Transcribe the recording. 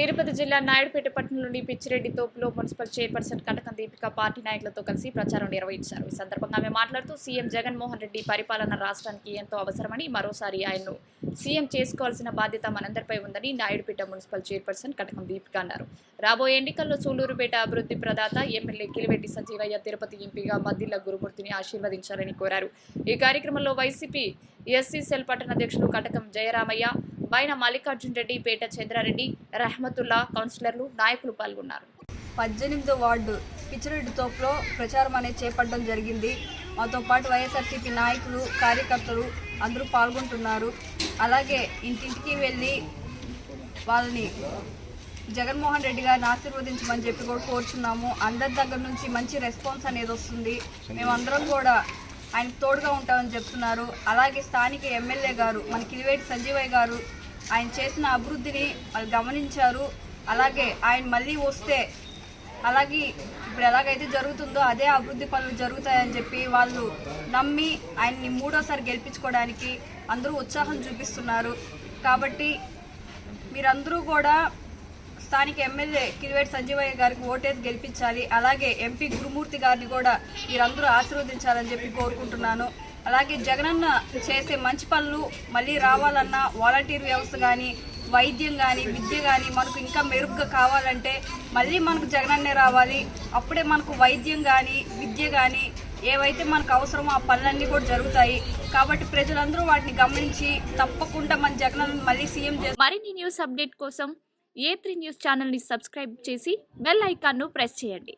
తిరుపతి జిల్లా నాయుడుపేట పట్టణంలోని Pichireddy తోపులో municipal chairperson Kanakam Deepika party నాయకులతో కలిసి ప్రచారం నిర్వహించారు. ఈ సందర్భంగా ఆమె మాట్లాడుతూ సీఎం జగన్మోహన్ రెడ్డి పరిపాలన రాష్ట్రానికి ఎంతో అవసరమని మరోసారి ఆయన్ను సీఎం చేసుకోవాల్సిన బాధ్యత మనందరిపై ఉందని నాయుడుపేట మున్సిపల్ చైర్పర్సన్ కటకం దీపిక అన్నారు. రాబోయే ఎన్నికల్లో సూళ్ళూరుపేట అభివృద్ధి ప్రదాత ఎమ్మెల్యే కిలివెట్టి సంజీవయ్య తిరుపతి ఎంపీగా మద్దిల్ల గురుమూర్తిని ఆశీర్వదించాలని కోరారు. ఈ కార్యక్రమంలో వైసీపీ ఎస్సీ సెల్ పట్టణ అధ్యక్షులు కటకం జయరామయ్య బైన మల్లికార్జున్ రెడ్డి పేట చంద్రారెడ్డి రహమతుల్లా కౌన్సిలర్లు నాయకులు పాల్గొన్నారు. పద్దెనిమిదో వార్డు పిచ్చిరెడ్డి తోపులో ప్రచారం అనేది చేపట్టడం జరిగింది. మాతో పాటు వైఎస్ఆర్సీపీ నాయకులు కార్యకర్తలు అందరూ పాల్గొంటున్నారు. అలాగే ఇంటింటికి వెళ్ళి వాళ్ళని జగన్మోహన్ రెడ్డి గారిని ఆశీర్వదించమని చెప్పి కూడా కోరుచున్నాము. అందరి దగ్గర నుంచి మంచి రెస్పాన్స్ అనేది వస్తుంది. మేమందరం కూడా ఆయనకు తోడుగా ఉంటామని చెప్తున్నారు. అలాగే స్థానిక ఎమ్మెల్యే గారు మన కిలివేటి సంజీవయ్య గారు ఆయన చేసిన అభివృద్ధిని వాళ్ళు గమనించారు. అలాగే ఆయన మళ్ళీ వస్తే అలాగే ఇప్పుడు ఎలాగైతే జరుగుతుందో అదే అభివృద్ధి పనులు జరుగుతాయని చెప్పి వాళ్ళు నమ్మి ఆయన్ని మూడోసారి గెలిపించుకోవడానికి అందరూ ఉత్సాహం చూపిస్తున్నారు. కాబట్టి మీరందరూ కూడా స్థానిక ఎమ్మెల్యే కిరివేటి సంజీవయ్య గారికి ఓటేసి గెలిపించాలి. అలాగే ఎంపీ గురుమూర్తి గారిని కూడా మీరందరూ ఆశీర్వదించాలని చెప్పి కోరుకుంటున్నాను. అలాగే జగనన్న చేసే మంచి పనులు మళ్ళీ రావాలన్నా వాలంటీర్ వ్యవస్థ కానీ వైద్యం కానీ విద్య కానీ మనకు ఇంకా మెరుగ్గా కావాలంటే మళ్ళీ మనకు జగనన్నే రావాలి. అప్పుడే మనకు వైద్యం కానీ విద్య కానీ ఏవైతే మనకు అవసరమో ఆ పనులన్నీ కూడా జరుగుతాయి. కాబట్టి ప్రజలందరూ వాటిని గమనించి తప్పకుండా మన జగనన్న మళ్ళీ సీఎం మరిన్ని న్యూస్ అప్డేట్ కోసం ఏ త్రీ న్యూస్ ఛానల్ని సబ్స్క్రైబ్ చేసి బెల్ ఐకాన్ను ప్రెస్ చేయండి.